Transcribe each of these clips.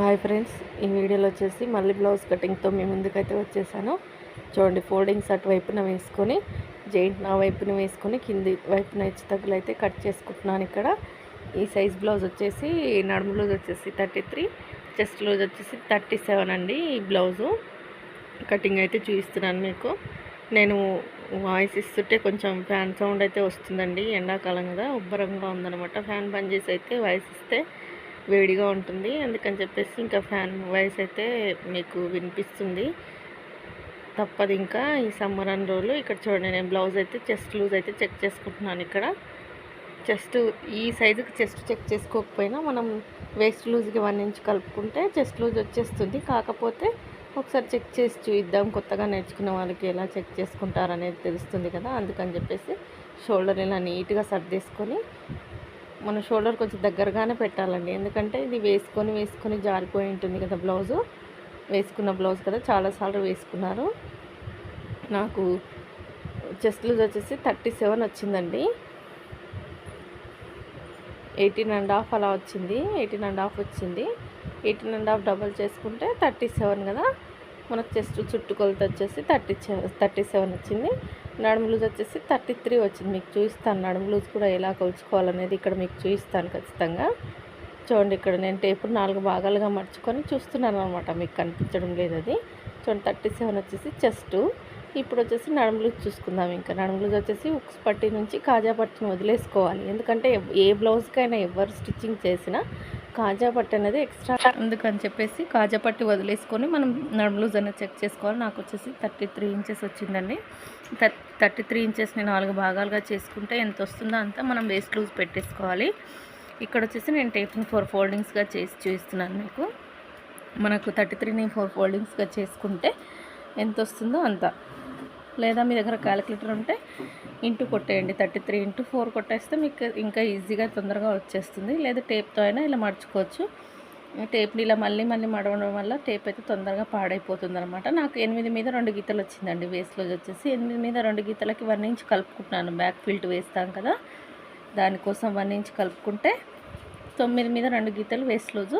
Hi friends ఈ వీడియోలో వచ్చేసి మళ్ళీ బ్లౌజ్ కటింగ్తో మీ ముందుకైతే వచ్చేసాను. చూడండి ఫోల్డింగ్స్ అటువైపున వేసుకొని జెయింట్ నా వైపున వేసుకొని కింది వైపున ఇచ్చి తగ్గులైతే కట్ చేసుకుంటున్నాను ఇక్కడ. ఈ సైజ్ బ్లౌజ్ వచ్చేసి నడుము బ్లౌజ్ వచ్చేసి థర్టీ త్రీ చెస్ట్ బ్లౌజ్ వచ్చేసి థర్టీ సెవెన్ అండి ఈ బ్లౌజు కటింగ్ అయితే చూపిస్తున్నాను మీకు. నేను వాయిస్ ఇస్తుంటే కొంచెం ఫ్యాన్ సౌండ్ అయితే వస్తుందండి ఎండాకాలం కదా ఉబ్బరంగా ఉందనమాట ఫ్యాన్ బంద్ చేసి అయితే వాయిస్ ఇస్తే వేడిగా ఉంటుంది. అందుకని చెప్పేసి ఇంకా ఫ్యాన్ వాయిస్ అయితే మీకు వినిపిస్తుంది. తప్పదు ఇంకా ఈ సమ్మర్ అన్ని రోజులు. ఇక్కడ చూడండి నేను బ్లౌజ్ అయితే చెస్ట్ లూజ్ అయితే చెక్ చేసుకుంటున్నాను ఇక్కడ. చెస్ట్ ఈ సైజుకి చెస్ట్ చెక్ చేసుకోకపోయినా మనం వేస్ట్ లూజ్కి వన్ ఇంచ్ కలుపుకుంటే చెస్ట్ లూజ్ వచ్చేస్తుంది. కాకపోతే ఒకసారి చెక్ చేసి చూద్దాం కొత్తగా నేర్చుకున్న వాళ్ళకి ఎలా చెక్ చేసుకుంటారు అనేది తెలుస్తుంది కదా. అందుకని చెప్పేసి షోల్డర్ ఇలా నీట్గా సర్దేసుకొని మన షోల్డర్ కొంచెం దగ్గరగానే పెట్టాలండి. ఎందుకంటే ఇది వేసుకొని వేసుకొని జారిపోయి ఉంటుంది కదా బ్లౌజు. వేసుకున్న బ్లౌజ్ కదా చాలాసార్లు వేసుకున్నారు. నాకు చెస్ట్ లూజ్ వచ్చేసి థర్టీ సెవెన్ వచ్చిందండి. ఎయిటీన్ అండ్ హాఫ్ అలా వచ్చింది. ఎయిటీన్ అండ్ హాఫ్ వచ్చింది. ఎయిటీన్ అండ్ హాఫ్ డబల్ చేసుకుంటే థర్టీ సెవెన్ కదా. మనకు చెస్ట్ చుట్టుకొలత వచ్చేసి థర్టీ థర్టీ సెవెన్ వచ్చింది. నడుము లూజ్ వచ్చేసి థర్టీ త్రీ వచ్చింది. మీకు చూపిస్తాను నడుము లూజ్ కూడా ఎలా కొలుచుకోవాలనేది ఇక్కడ మీకు చూపిస్తాను ఖచ్చితంగా. చూడండి ఇక్కడ నేను టేపు నాలుగు భాగాలుగా మర్చుకొని చూస్తున్నాను అనమాట మీకు కనిపించడం లేదు అది. చూడండి థర్టీ సెవెన్ వచ్చేసి చెస్ట్. ఇప్పుడు వచ్చేసి నడుము లూజ్ చూసుకుందాం ఇంకా. నడుము లూజ్ వచ్చేసి ఉక్స్ పట్టి నుంచి కాజా పట్టిని వదిలేసుకోవాలి. ఎందుకంటే ఏ బ్లౌజ్కైనా ఎవరు స్టిచ్చింగ్ చేసినా కాజా పట్టు అనేది ఎక్స్ట్రా అందుకని చెప్పేసి కాజా పట్టి వదిలేసుకొని మనం నడుము లూజ్ అనేది చెక్ చేసుకోవాలి. నాకు వచ్చేసి థర్టీ త్రీ ఇంచెస్ వచ్చిందండి థర్టీ త్రీ ఇంచెస్ని నాలుగు భాగాలుగా చేసుకుంటే ఎంత వస్తుందో అంతా మనం వేస్ట్ లూజ్ పెట్టేసుకోవాలి. ఇక్కడ వచ్చేసి నేను టేప్ని ఫోర్ ఫోల్డింగ్స్గా చేసి చూపిస్తున్నాను మీకు. మనకు థర్టీ త్రీని ఫోర్ ఫోల్డింగ్స్గా చేసుకుంటే ఎంత వస్తుందో అంత. లేదా మీ దగ్గర క్యాలిక్యులేటర్ ఉంటే ఇంటూ కొట్టేయండి. థర్టీ త్రీ ఇంటూ ఫోర్ కొట్టేస్తే మీకు ఇంకా ఈజీగా తొందరగా వచ్చేస్తుంది. లేదా టేప్తో అయినా ఇలా మడుచుకోవచ్చు టేప్ని ఇలా మళ్ళీ మళ్ళీ మడవడం వల్ల టేప్ అయితే తొందరగా పాడైపోతుంది అనమాట నాకు ఎనిమిది మీద రెండు గీతలు వచ్చిందండి వేస్ట్లోజ్ వచ్చేసి. ఎనిమిది మీద రెండు గీతలకి వన్ ఇంచ్ కలుపుకుంటున్నాను. బ్యాక్ ఫిల్ట్ వేస్తాం కదా. దానికోసం వన్ ఇంచ్ కలుపుకుంటే తొమ్మిది మీద రెండు గీతలు వేస్ట్లోజు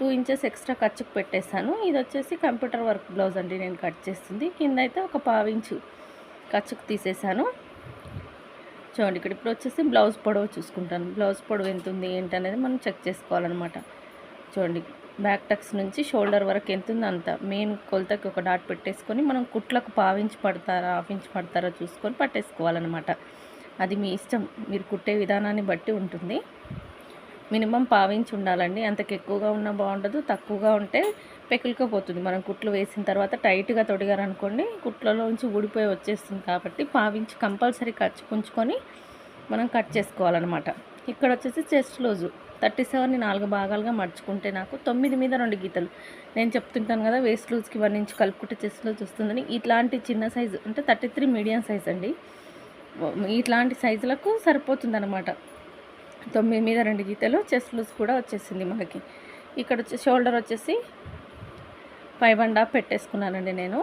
టూ ఇంచెస్ ఎక్స్ట్రా ఖర్చుకు పెట్టేస్తాను. ఇది వచ్చేసి కంప్యూటర్ వర్క్ బ్లౌజ్ అండి నేను కట్ చేస్తుంది. కింద అయితే ఒక పావించు ఖర్చుకు తీసేసాను. చూడండి ఇక్కడ ఇప్పుడు వచ్చేసి బ్లౌజ్ పొడవు చూసుకుంటాను. బ్లౌజ్ పొడవు ఎంత ఉంది ఏంటి అనేది మనం చెక్ చేసుకోవాలన్నమాట. చూడండి బ్యాక్ టక్స్ నుంచి షోల్డర్ వరకు ఎంత ఉంది అంత. మెయిన్ కొలతకి ఒక డాట్ పెట్టేసుకొని మనం కుట్లకు పావించి పడతారా హాఫ్ ఇంచ్ పడతారా చూసుకొని పట్టేసుకోవాలన్నమాట. అది మీ ఇష్టం. మీరు కుట్టే విధానాన్ని బట్టి ఉంటుంది. మినిమం పావించి ఉండాలండి. అంతకు ఎక్కువగా ఉన్నా బాగుండదు. తక్కువగా ఉంటే పెకిలికపోతుంది. మనం కుట్లు వేసిన తర్వాత టైట్గా తొడిగారనుకోండి కుట్లలోంచి ఊడిపోయి వచ్చేస్తుంది కాబట్టి పావించి కంపల్సరీ ఖర్చు పుంచుకొని మనం కట్ చేసుకోవాలన్నమాట. ఇక్కడ వచ్చేసి చెస్ట్ లూజు. థర్టీ సెవెన్ని నాలుగు భాగాలుగా మడుచుకుంటే నాకు తొమ్మిది మీద రెండు గీతలు. నేను చెప్తుంటాను కదా వేస్ట్ లూజ్కి వన్ ఇంచ్ కలుపుకుంటే చెస్ట్ లూజ్ వస్తుందని. ఇట్లాంటి చిన్న సైజు అంటే థర్టీ త్రీ మీడియం సైజ్ అండి ఇట్లాంటి సైజులకు సరిపోతుందన్నమాట. తొమ్మిది మీద రెండు గీతలు చెస్ట్ లూజ్ కూడా వచ్చేసింది మనకి ఇక్కడ వచ్చి షోల్డర్ వచ్చేసి ఫైవ్ అండ్ హాఫ్ పెట్టేసుకున్నానండి నేను.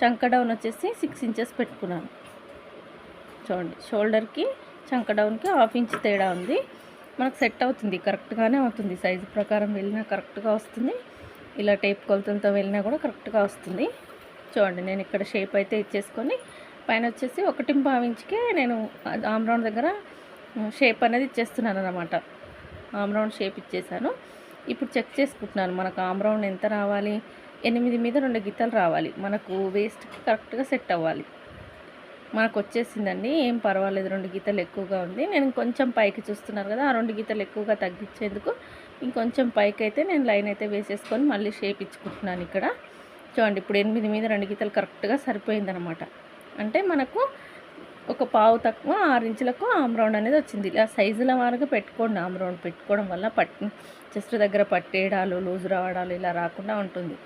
చంక డౌన్ వచ్చేసి సిక్స్ ఇంచెస్ పెట్టుకున్నాను. చూడండి షోల్డర్కి చంక డౌన్కి హాఫ్ ఇంచ్ తేడా ఉంది. మనకు సెట్ అవుతుంది కరెక్ట్గానే అవుతుంది. సైజు ప్రకారం వెళ్ళినా కరెక్ట్గా వస్తుంది. ఇలా టేప్ కొలతలతో వెళ్ళినా కూడా కరెక్ట్గా వస్తుంది. చూడండి నేను ఇక్కడ షేప్ అయితే ఇచ్చేసుకొని పైన వచ్చేసి ఒకటి ఇంచుకే నేను ఆమ్రౌండ్ దగ్గర షేప్ అనేది ఇచ్చేస్తున్నాను అనమాట ఆమ్రౌండ్ షేప్ ఇచ్చేసాను. ఇప్పుడు చెక్ చేసుకుంటున్నాను మనకు ఆమ్రౌండ్ ఎంత రావాలి? ఎనిమిది మీద రెండు గీతలు రావాలి. మనకు వేస్ట్కి కరెక్ట్గా సెట్ అవ్వాలి. మనకు వచ్చేసిందండి. ఏం పర్వాలేదు రెండు గీతలు ఎక్కువగా ఉంది. నేను కొంచెం పైకి చూస్తున్నారు కదా ఆ రెండు గీతలు ఎక్కువగా తగ్గించేందుకు ఇంకొంచెం పైకి అయితే నేను లైన్ అయితే వేసేసుకొని మళ్ళీ షేప్ ఇచ్చుకుంటున్నాను ఇక్కడ. చూడండి ఇప్పుడు ఎనిమిది మీద రెండు గీతలు కరెక్ట్గా సరిపోయిందనమాట అంటే మనకు ఒక పావు తక్కువ ఆరు ఇంచులకు ఆమ్రౌండ్ అనేది వచ్చింది. ఇలా సైజుల వారుగా పెట్టుకోండి. ఆమ్రౌండ్ పెట్టుకోవడం వల్ల పట్ చెస్ట్ దగ్గర పట్టేయడాలు లూజ్ రావడాలు ఇలా రాకుండా ఉంటుంది.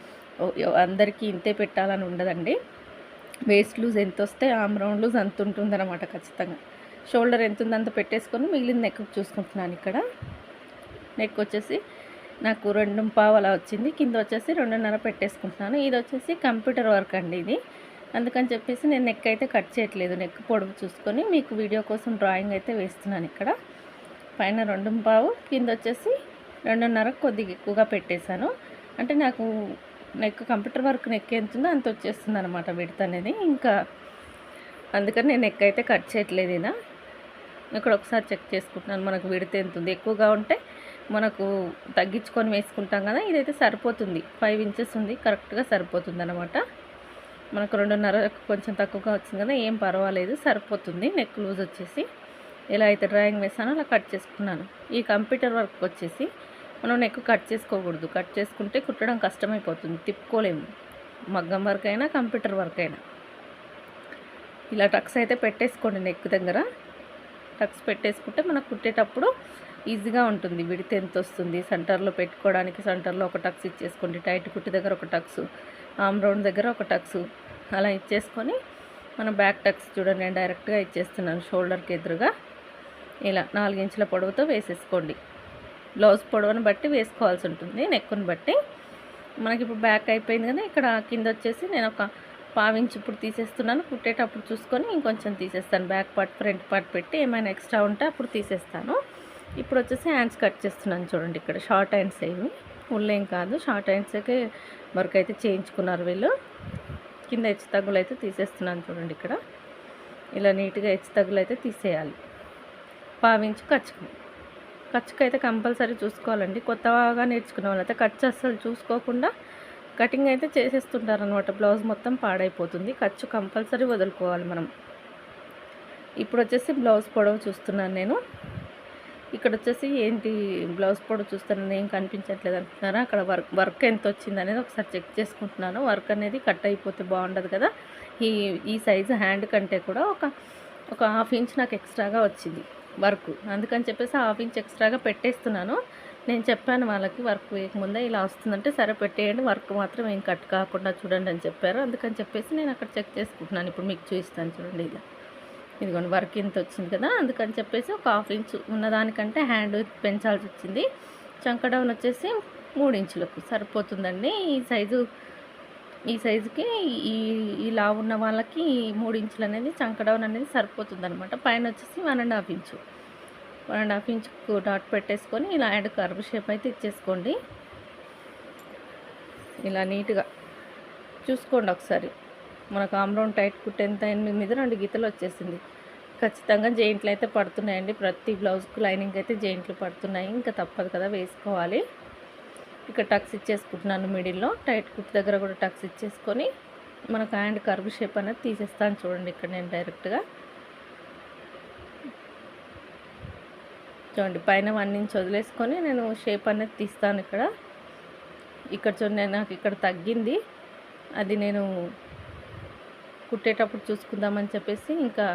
అందరికీ ఇంతే పెట్టాలని ఉండదండి. వేస్ట్ లూజ్ ఎంత వస్తే ఆమ్రౌండ్ లూజ్ అంత ఉంటుందన్నమాట ఖచ్చితంగా. షోల్డర్ ఎంత ఉందో అంత పెట్టేసుకొని మిగిలిన నెక్ చూసుకుంటున్నాను ఇక్కడ. నెక్ వచ్చేసి నాకు రెండు పావు అలా వచ్చింది. కింద వచ్చేసి రెండున్నర పెట్టేసుకుంటున్నాను. ఇది వచ్చేసి కంప్యూటర్ వర్క్ అండి ఇది. అందుకని చెప్పేసి నేను నెక్ అయితే కట్ చేయట్లేదు. నెక్ పొడవు చూసుకొని మీకు వీడియో కోసం డ్రాయింగ్ అయితే వేస్తున్నాను ఇక్కడ. పైన రెండు పావు కింద వచ్చేసి రెండున్నర కొద్దిగా ఎక్కువగా పెట్టేశాను. అంటే నాకు నెక్ కంప్యూటర్ వర్క్ నెక్ ఎంత ఉందో అంత వచ్చేస్తుంది అనమాట విడత అనేది. ఇంకా అందుకని నేను నెక్ అయితే కట్ చేయట్లేదు ఇలా ఇక్కడ ఒకసారి చెక్ చేసుకుంటున్నాను మనకు విడత ఎంత ఉంది. ఎక్కువగా ఉంటే మనకు తగ్గించుకొని వేసుకుంటాం కదా ఇదైతే సరిపోతుంది. ఫైవ్ ఇంచెస్ ఉంది కరెక్ట్గా సరిపోతుంది అనమాట మనకు రెండున్నర కొంచెం తక్కువగా వచ్చింది కదా ఏం పర్వాలేదు సరిపోతుంది. నెక్ లూజ్ వచ్చేసి ఎలా అయితే డ్రాయింగ్ వేసానో అలా కట్ చేసుకున్నాను. ఈ కంప్యూటర్ వర్క్ వచ్చేసి మనం నెక్ కట్ చేసుకోకూడదు. కట్ చేసుకుంటే కుట్టడం కష్టమైపోతుంది. తిప్పుకోలేము. మగ్గం వర్క్ అయినా కంప్యూటర్ వర్క్ అయినా ఇలా టక్స్ అయితే పెట్టేసుకోండి నెక్ దగ్గర. టక్స్ పెట్టేసుకుంటే మనకు కుట్టేటప్పుడు ఈజీగా ఉంటుంది. విడితే ఎంత వస్తుంది సెంటర్లో పెట్టుకోవడానికి సెంటర్లో ఒక టక్స్ ఇచ్చేసుకోండి. టైట్ కుట్టి దగ్గర ఒక టక్స్ ఆమ్ రౌండ్ దగ్గర ఒక టక్స్ అలా ఇచ్చేసుకొని మనం బ్యాక్ టక్స్ చూడండి. నేను డైరెక్ట్గా ఇచ్చేస్తున్నాను షోల్డర్కి ఎదురుగా. ఇలా నాలుగించుల పొడవుతో వేసేసుకోండి. బ్లౌజ్ పొడవుని బట్టి వేసుకోవాల్సి ఉంటుంది. నెక్కుని బట్టి. మనకి ఇప్పుడు బ్యాక్ అయిపోయింది కదా ఇక్కడ కింద వచ్చేసి నేను ఒక పావించి ఇప్పుడు తీసేస్తున్నాను. కుట్టేటప్పుడు చూసుకొని ఇంకొంచెం తీసేస్తాను. బ్యాక్ పార్ట్ ఫ్రంట్ పార్ట్ పెట్టి ఏమైనా ఎక్స్ట్రా ఉంటే అప్పుడు తీసేస్తాను. ఇప్పుడు వచ్చేసి హ్యాండ్స్ కట్ చేస్తున్నాను చూడండి ఇక్కడ. షార్ట్ హ్యాండ్స్ ఏమి ఉల్లేం కాదు. షార్ట్ హ్యాండ్స్కే వర్క్ అయితే చేయించుకున్నారు వీళ్ళు. కింద హెచ్చు తగ్గులు అయితే తీసేస్తున్నాను చూడండి ఇక్కడ. ఇలా నీట్గా హెచ్చు తగ్గులు అయితే తీసేయాలి. పావించి కచ్చుకు. కచ్చుకు అయితే కంపల్సరీ చూసుకోవాలండి. కొత్తగా నేర్చుకునే వాళ్ళైతే ఖర్చు అస్సలు చూసుకోకుండా కటింగ్ అయితే చేసేస్తుంటారు అనమాట బ్లౌజ్ మొత్తం పాడైపోతుంది. ఖర్చు కంపల్సరీ వదులుకోవాలి మనం. ఇప్పుడు వచ్చేసి బ్లౌజ్ పొడవు చూస్తున్నాను నేను. ఇక్కడ వచ్చేసి ఏంటి బ్లౌజ్ పొడి చూస్తున్నాను ఏం కనిపించట్లేదు అంటున్నారా? అక్కడ వర్క్ వర్క్ ఎంత వచ్చింది అనేది ఒకసారి చెక్ చేసుకుంటున్నాను. వర్క్ అనేది కట్ అయిపోతే బాగుండదు కదా? ఈ ఈ సైజు హ్యాండ్ కంటే కూడా ఒక ఒక హాఫ్ ఇంచ్ నాకు ఎక్స్ట్రాగా వచ్చింది వర్క్. అందుకని చెప్పేసి హాఫ్ ఇంచ్ ఎక్స్ట్రాగా పెట్టేస్తున్నాను. నేను చెప్పాను వాళ్ళకి వర్క్ వేయకముందే ఇలా వస్తుందంటే సరే పెట్టేయండి వర్క్ మాత్రం ఏం కట్ కాకుండా చూడండి అని చెప్పారు. అందుకని చెప్పేసి నేను అక్కడ చెక్ చేసుకుంటున్నాను. ఇప్పుడు మీకు చూపిస్తాను చూడండి ఇలా. ఇదిగోండి వర్క్ ఇంత వచ్చింది కదా అందుకని చెప్పేసి ఒక హాఫ్ ఇంచ్ ఉన్నదానికంటే హ్యాండ్ పెంచాల్సి వచ్చింది. చంక డౌన్ వచ్చేసి మూడు ఇంచులకు సరిపోతుందండి. ఈ సైజు ఈ సైజుకి ఈ ఇలా ఉన్న వాళ్ళకి మూడు ఇంచులు అనేది చంక డౌన్ అనేది సరిపోతుంది అనమాట పైన వచ్చేసి one and half inch one and half ఇంచుకు dot పెట్టేసుకొని ఇలా యాడ్ కర్వ్ షేప్ అయితే ఇచ్చేసుకోండి. ఇలా నీట్గా చూసుకోండి ఒకసారి. మనకు ఆమ్రౌండ్ టైట్ కుట్ ఎంత ఎనిమిది మీద రెండు గీతలు వచ్చేసింది. ఖచ్చితంగా జెయింట్లు అయితే పడుతున్నాయండి. ప్రతి బ్లౌజ్కు లైనింగ్ అయితే జెయింట్లు పడుతున్నాయి. ఇంకా తప్పదు కదా వేసుకోవాలి. ఇక్కడ టక్స్ ఇచ్చేసుకుంటున్నాను మిడిల్లో. టైట్ కుట్ దగ్గర కూడా టక్స్ ఇచ్చేసుకొని మనకు హ్యాండ్ కర్వ్ షేప్ అనేది తీసేస్తాను చూడండి ఇక్కడ నేను డైరెక్ట్గా. చూడండి పైన వన్ ఇంచ్ వదిలేసుకొని నేను షేప్ అనేది తీస్తాను ఇక్కడ. ఇక్కడ చూడండి నాకు ఇక్కడ తగ్గింది. అది నేను కుట్టేటప్పుడు చూసుకుందామని చెప్పేసి ఇంకా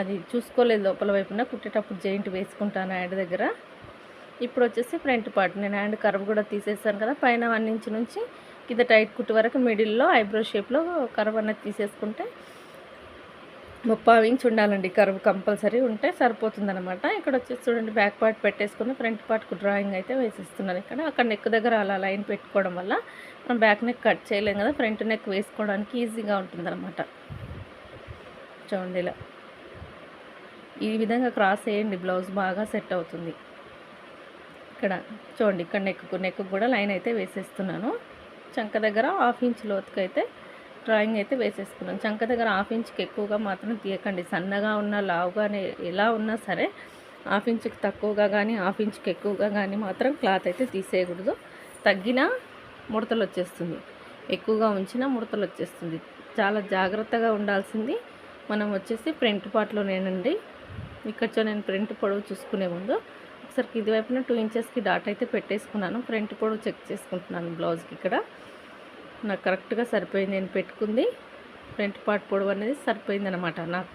అది చూసుకోలేదు లోపల వైపున. కుట్టేటప్పుడు జెయింట్ వేసుకుంటాను హ్యాండ్ దగ్గర. ఇప్పుడు వచ్చేసి ఫ్రంట్ పార్ట్. నేను హ్యాండ్ కర్వ్ కూడా తీసేసాను కదా. పైన వన్ ఇంచ్ నుంచి కింద టైట్ కుట్టు వరకు మిడిల్లో ఐబ్రో షేప్లో కర్వ్ అనేది తీసేసుకుంటే ముప్పావు ఇంచ్ ఉండాలండి. కరువు కంపల్సరీ ఉంటే సరిపోతుంది అనమాట ఇక్కడ వచ్చేసి చూడండి బ్యాక్ పార్ట్ పెట్టేసుకుని ఫ్రంట్ పార్ట్కు డ్రాయింగ్ అయితే వేసిస్తున్నాను ఇక్కడ. అక్కడ నెక్ దగ్గర అలా లైన్ పెట్టుకోవడం వల్ల మనం బ్యాక్ నెక్ కట్ చేయలేం కదా ఫ్రంట్ నెక్ వేసుకోవడానికి ఈజీగా ఉంటుందన్నమాట. చూడండి ఇలా. ఈ విధంగా క్రాస్ వేయండి బ్లౌజ్ బాగా సెట్ అవుతుంది. ఇక్కడ చూడండి ఇక్కడ నెక్కు నెక్కు కూడా లైన్ అయితే వేసేస్తున్నాను. చంక దగ్గర హాఫ్ ఇంచ్ లోతుకు అయితే డ్రాయింగ్ అయితే వేసేసుకున్నాను చంక దగ్గర హాఫ్ ఇంచ్కి ఎక్కువగా మాత్రం తీయకండి. సన్నగా ఉన్న లావుగానే ఎలా ఉన్నా సరే హాఫ్ ఇంచ్కి తక్కువగా కానీ హాఫ్ ఇంచ్కి ఎక్కువగా కానీ మాత్రం క్లాత్ అయితే తీసేయకూడదు. తగ్గిన ముడతలు వచ్చేస్తుంది. ఎక్కువగా ఉంచిన ముడతలు వచ్చేస్తుంది. చాలా జాగ్రత్తగా ఉండాల్సింది మనం వచ్చేసి ప్రింట్ పార్ట్లోనేనండి. ఇక్కడచో నేను ప్రింట్ పొడవు చూసుకునే ముందు ఒకసారి ఇది వైపున టూ ఇంచెస్కి డాట్ అయితే పెట్టేసుకున్నాను. ఫ్రంట్ పొడవు చెక్ చేసుకుంటున్నాను బ్లౌజ్కి ఇక్కడ. నాకు కరెక్ట్గా సరిపోయింది. నేను పెట్టుకుంది. ఫ్రంట్ పార్ట్ పొడవు అనేది సరిపోయింది అనమాట నాకు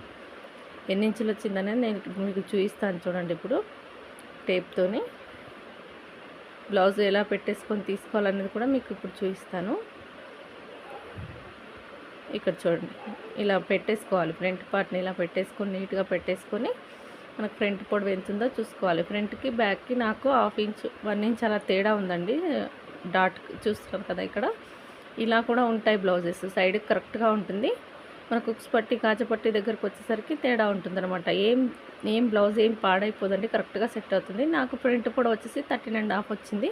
ఎన్ని ఇంచులు వచ్చిందనేది నేను మీకు చూపిస్తాను చూడండి ఇప్పుడు టేప్తోని. బ్లౌజ్ ఎలా పెట్టేసుకొని తీసుకోవాలనేది కూడా మీకు ఇప్పుడు చూపిస్తాను. ఇక్కడ చూడండి. ఇలా పెట్టేసుకోవాలి. ఫ్రంట్ పార్ట్ని ఇలా పెట్టేసుకొని నీట్గా పెట్టేసుకొని మనకు ఫ్రంట్ పొడవు ఎంత ఉందో చూసుకోవాలి. ఫ్రంట్కి బ్యాక్కి నాకు హాఫ్ ఇంచ్ వన్ ఇంచ్ అలా తేడా ఉందండి. డాట్ చూస్తున్నారు కదా ఇక్కడ. ఇలా కూడా ఉంటాయి బ్లౌజెస్. సైడ్ కరెక్ట్గా ఉంటుంది. మన కుక్స్ పట్టి కాజపట్టి దగ్గరకు వచ్చేసరికి తేడా ఉంటుంది అనమాట ఏం ఏం బ్లౌజ్ ఏం పాడైపోదండి కరెక్ట్గా సెట్ అవుతుంది. నాకు ప్రింట్ కూడా వచ్చేసి థర్టీన్ అండ్ హాఫ్ వచ్చింది.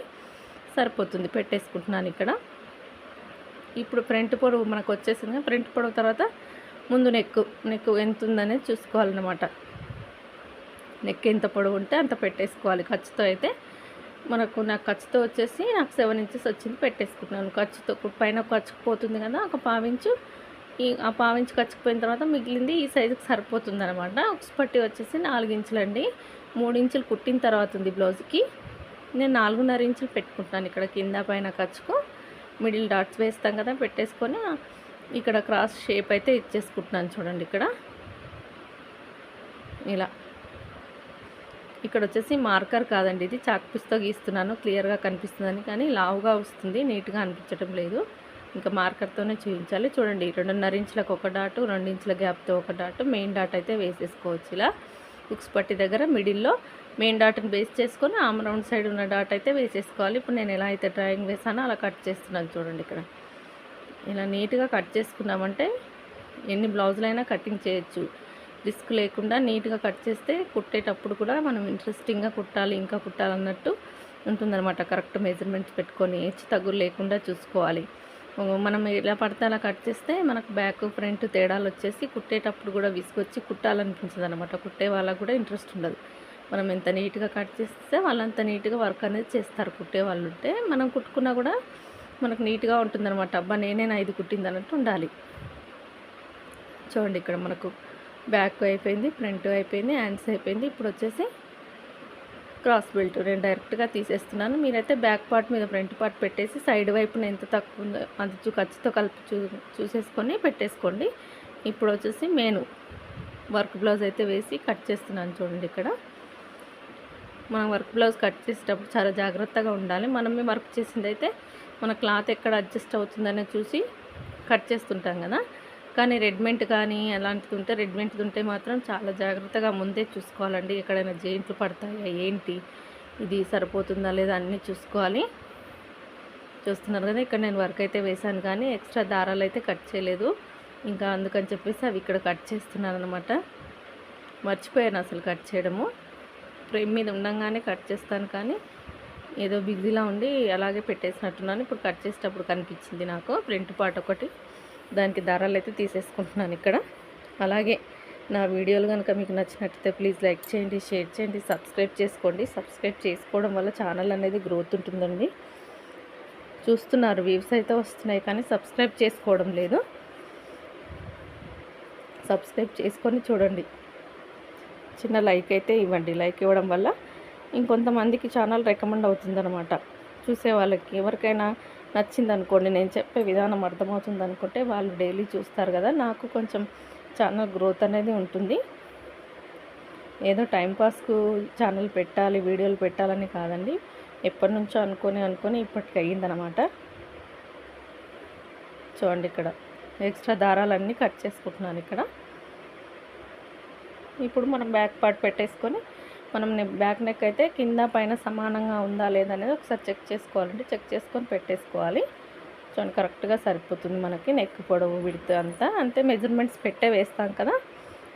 సరిపోతుంది పెట్టేసుకుంటున్నాను ఇక్కడ. ఇప్పుడు ఫ్రంట్ పొడవు మనకు వచ్చేసింది. ఫ్రంట్ పొడవు తర్వాత ముందు నెక్ నెక్ ఎంత ఉందనేది చూసుకోవాలన్నమాట. నెక్ ఎంత పొడవు ఉంటే అంత పెట్టేసుకోవాలి. ఖర్చుతో అయితే మనకు నాకు ఖర్చుతో వచ్చేసి నాకు సెవెన్ ఇంచెస్ వచ్చింది పెట్టేసుకుంటున్నాను. ఖర్చుతో పైన ఖర్చుకుపోతుంది కదా ఒక పావించు ఈ ఆ పావించు ఖర్చుకుపోయిన తర్వాత మిగిలింది ఈ సైజుకి సరిపోతుంది అనమాట పట్టి వచ్చేసి నాలుగు ఇంచులండి. మూడు ఇంచులు కుట్టిన తర్వాత ఉంది బ్లౌజ్కి నేను నాలుగున్నర ఇంచులు పెట్టుకుంటున్నాను ఇక్కడ కింద పైన ఖర్చుకు. మిడిల్ డాట్స్ వేస్తాం కదా పెట్టేసుకొని ఇక్కడ క్రాస్ షేప్ అయితే ఇచ్చేసుకుంటున్నాను చూడండి ఇక్కడ. ఇలా. ఇక్కడ వచ్చేసి మార్కర్ కాదండి ఇది. చాక్ పీస్తో గీస్తున్నాను. క్లియర్గా కనిపిస్తుందని కానీ లావుగా వస్తుంది. నీట్గా అనిపించడం లేదు. ఇంకా మార్కర్తోనే చూపించాలి చూడండి రెండున్నర ఇంచులకు ఒక డాటు రెండు ఇంచుల గ్యాప్తో ఒక డాటు. మెయిన్ డాట్ అయితే వేసేసుకోవచ్చు ఇలా. బుక్స్ పట్టి దగ్గర మిడిల్లో మెయిన్ డాట్ని బేస్ చేసుకొని ఆమ్ రౌండ్ సైడ్ ఉన్న డాట్ అయితే వేసేసుకోవాలి. ఇప్పుడు నేను ఎలా అయితే డ్రాయింగ్ వేసానో అలా కట్ చేస్తున్నాను చూడండి ఇక్కడ. ఇలా నీట్గా కట్ చేసుకున్నామంటే ఎన్ని బ్లౌజులైనా కటింగ్ చేయొచ్చు. రిస్క్ లేకుండా నీట్గా కట్ చేస్తే కుట్టేటప్పుడు కూడా మనం ఇంట్రెస్టింగ్గా కుట్టాలి ఇంకా కుట్టాలన్నట్టు ఉంటుందన్నమాట. కరెక్ట్ మెజర్మెంట్స్ పెట్టుకొని హెచ్చు తగ్గులు లేకుండా చూసుకోవాలి. మనం ఎలా పడితే అలా కట్ చేస్తే మనకు బ్యాక్ ఫ్రంట్ తేడాలు వచ్చేసి కుట్టేటప్పుడు కూడా విసుకొచ్చి కుట్టాలనిపించదు అనమాట కుట్టే వాళ్ళకు కూడా ఇంట్రెస్ట్ ఉండదు. మనం ఎంత నీట్గా కట్ చేస్తే వాళ్ళంత నీట్గా వర్క్ అనేది చేస్తారు. కుట్టే వాళ్ళు ఉంటే మనం కుట్టుకున్నా కూడా మనకు నీట్గా ఉంటుందన్నమాట. అబ్బా నేనే ఐదు కుట్టింది అన్నట్టు ఉండాలి. చూడండి ఇక్కడ మనకు బ్యాక్ అయిపోయింది ఫ్రంట్ అయిపోయింది హ్యాండ్స్ అయిపోయింది. ఇప్పుడు వచ్చేసి క్రాస్ బెల్ట్ నేను డైరెక్ట్గా తీసేస్తున్నాను. మీరైతే బ్యాక్ పార్ట్ మీద ఫ్రంట్ పార్ట్ పెట్టేసి సైడ్ వైపున ఎంత తక్కువ ఉందో అది ఖర్చుతో కలిపి చూ చూసేసుకొని పెట్టేసుకోండి. ఇప్పుడు వచ్చేసి మెయిన్ వర్క్ బ్లౌజ్ అయితే వేసి కట్ చేస్తున్నాను చూడండి ఇక్కడ. మనం వర్క్ బ్లౌజ్ కట్ చేసేటప్పుడు చాలా జాగ్రత్తగా ఉండాలి. మనమే వర్క్ చేసింది అయితే మన క్లాత్ ఎక్కడ అడ్జస్ట్ అవుతుందనే చూసి కట్ చేస్తుంటాం కదా. కానీ రెడ్మెంట్ కానీ అలాంటిది ఉంటే రెడ్మెంట్ ఉంటే మాత్రం చాలా జాగ్రత్తగా ముందే చూసుకోవాలండి. ఎక్కడైనా జెయింట్లు పడతాయా ఏంటి ఇది సరిపోతుందా లేదా అన్నీ చూసుకోవాలి. చూస్తున్నారు కదా ఇక్కడ నేను వర్క్ అయితే వేశాను కానీ ఎక్స్ట్రా దారాలు అయితే కట్ చేయలేదు. ఇంకా అందుకని చెప్పేసి అవి ఇక్కడ కట్ చేస్తున్నాను అనమాట మర్చిపోయాను అసలు కట్ చేయడము. ఫ్రేమ్ మీద ఉండగానే కట్ చేస్తాను కానీ ఏదో బిజీలా ఉండి అలాగే పెట్టేసినట్టున్నాను. ఇప్పుడు కట్ చేసేటప్పుడు కనిపించింది నాకు ప్రింట్ పార్ట్ ఒకటి. దానికి దారాలు అయితే తీసేసుకుంటున్నాను ఇక్కడ. అలాగే నా వీడియోలు కనుక మీకు నచ్చినట్టయితే ప్లీజ్ లైక్ చేయండి షేర్ చేయండి సబ్స్క్రైబ్ చేసుకోండి. సబ్స్క్రైబ్ చేసుకోవడం వల్ల ఛానల్ అనేది గ్రోత్ ఉంటుందండి. చూస్తున్నారు వ్యూస్ అయితే వస్తున్నాయి కానీ సబ్స్క్రైబ్ చేసుకోవడం లేదు. సబ్స్క్రైబ్ చేసుకొని చూడండి. చిన్న లైక్ అయితే ఇవ్వండి. లైక్ ఇవ్వడం వల్ల ఇంకొంతమందికి ఛానల్ రికమెండ్ అవుతుందన్నమాట. చూసే వాళ్ళకి ఎవరికైనా నచ్చింది అనుకోండి నేను చెప్పే విధానం అర్థమవుతుంది అనుకుంటే వాళ్ళు డైలీ చూస్తారు కదా నాకు కొంచెం ఛానల్ గ్రోత్ అనేది ఉంటుంది. ఏదో టైంపాస్కు ఛానల్ పెట్టాలి వీడియోలు పెట్టాలని కాదండి. ఎప్పటి నుంచో అనుకొని అనుకొని ఇప్పటికి అయ్యిందనమాట. చూడండి ఇక్కడ ఎక్స్ట్రా దారాలన్నీ కట్ చేసుకుంటున్నాను ఇక్కడ. ఇప్పుడు మనం బ్యాక్ పార్ట్ పెట్టేసుకొని మనం బ్యాక్ నెక్ అయితే కింద పైన సమానంగా ఉందా లేదా అనేది ఒకసారి చెక్ చేసుకోవాలంటే చెక్ చేసుకొని పెట్టేసుకోవాలి. చూడండి కరెక్ట్గా సరిపోతుంది మనకి నెక్ పొడవు విడితే అంతా. అంతే మెజర్మెంట్స్ పెట్టే వేస్తాం కదా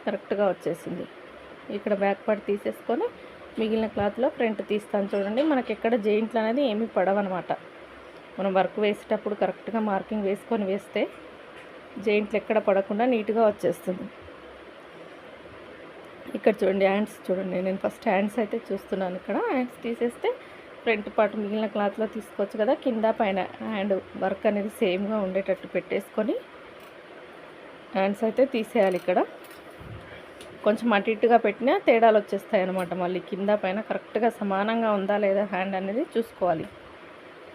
కరెక్ట్గా వచ్చేసింది. ఇక్కడ బ్యాక్ పార్ట్ తీసేసుకొని మిగిలిన క్లాత్లో ఫ్రంట్ తీస్తాను చూడండి. మనకి ఎక్కడ జెయింట్లు అనేది ఏమీ పడవన్నమాట మనం వర్క్ వేసేటప్పుడు కరెక్ట్గా మార్కింగ్ వేసుకొని వేస్తే జెయింట్లు ఎక్కడ పడకుండా నీట్గా వచ్చేస్తుంది. ఇక్కడ చూడండి హ్యాండ్స్ చూడండి. నేను ఫస్ట్ హ్యాండ్స్ అయితే చూస్తున్నాను ఇక్కడ. హ్యాండ్స్ తీసేస్తే ఫ్రంట్ పార్ట్ మిగిలిన క్లాత్లో తీసుకోవచ్చు కదా. కింద పైన హ్యాండ్ వర్క్ అనేది సేమ్గా ఉండేటట్టు పెట్టేసుకొని హ్యాండ్స్ అయితే తీసేయాలి ఇక్కడ. కొంచెం అటు ఇటుగా పెట్టినా తేడాలు వచ్చేస్తాయి అనమాట మళ్ళీ కింద పైన కరెక్ట్గా సమానంగా ఉందా లేదా హ్యాండ్ అనేది చూసుకోవాలి.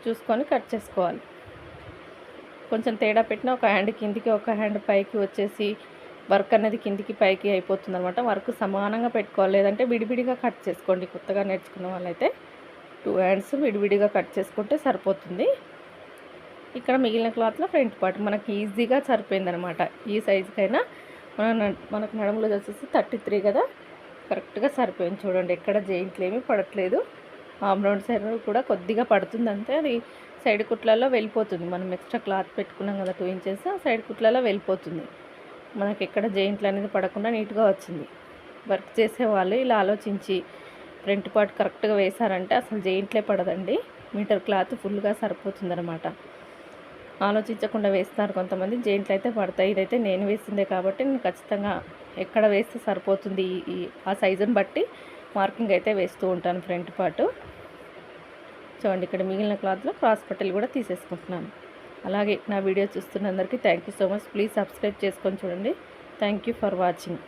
చూసుకొని కట్ చేసుకోవాలి. కొంచెం తేడా పెట్టినా ఒక హ్యాండ్ కిందికి ఒక హ్యాండ్ పైకి వచ్చేసి వర్క్ అనేది కిందికి పైకి అయిపోతుంది అనమాట వర్క్ సమానంగా పెట్టుకోవాలి. లేదంటే విడివిడిగా కట్ చేసుకోండి. కొత్తగా నేర్చుకున్న వాళ్ళైతే టూ హ్యాండ్స్ విడివిడిగా కట్ చేసుకుంటే సరిపోతుంది. ఇక్కడ మిగిలిన క్లాత్లో ఫ్రంట్ పార్ట్ మనకి ఈజీగా సరిపోయిందనమాట ఈ సైజుకైనా మన మనకు నడుములో వచ్చేసి థర్టీ త్రీ కదా? కరెక్ట్గా సరిపోయింది చూడండి. ఎక్కడ జెయింట్లు ఏమీ పడట్లేదు. ఆమ్ రౌండ్ సైడ్ కూడా కొద్దిగా పడుతుంది అంతే అది సైడ్ కుట్లలో వెళ్ళిపోతుంది. మనం ఎక్స్ట్రా క్లాత్ పెట్టుకున్నాం కదా టూ ఇంచెస్ ఆ సైడ్ కుట్లలో వెళ్ళిపోతుంది. మనకి ఎక్కడ జెయింట్లు అనేది పడకుండా నీట్గా వచ్చింది. వర్క్ చేసే వాళ్ళు ఇలా ఆలోచించి ఫ్రంట్ పార్ట్ కరెక్ట్గా వేశారంటే అసలు జెయింట్లే పడదండి. మీటర్ క్లాత్ ఫుల్గా సరిపోతుందనమాట ఆలోచించకుండా వేస్తారు కొంతమంది. జెయింట్లు అయితే పడతాయి. ఇదైతే నేను వేసిందే కాబట్టి నేను ఖచ్చితంగా ఎక్కడ వేస్తే సరిపోతుంది ఈ ఆ సైజుని బట్టి మార్కింగ్ అయితే వేస్తూ ఉంటాను ఫ్రంట్ పార్ట్. చూడండి ఇక్కడ మిగిలిన క్లాత్లో క్రాస్ పట్టెలు కూడా తీసేసుకుంటున్నాను. అలాగే నా వీడియో చూస్తున్న అందరికీ thank you so much please subscribe చేసుకొని చూడండి. Thank you for watching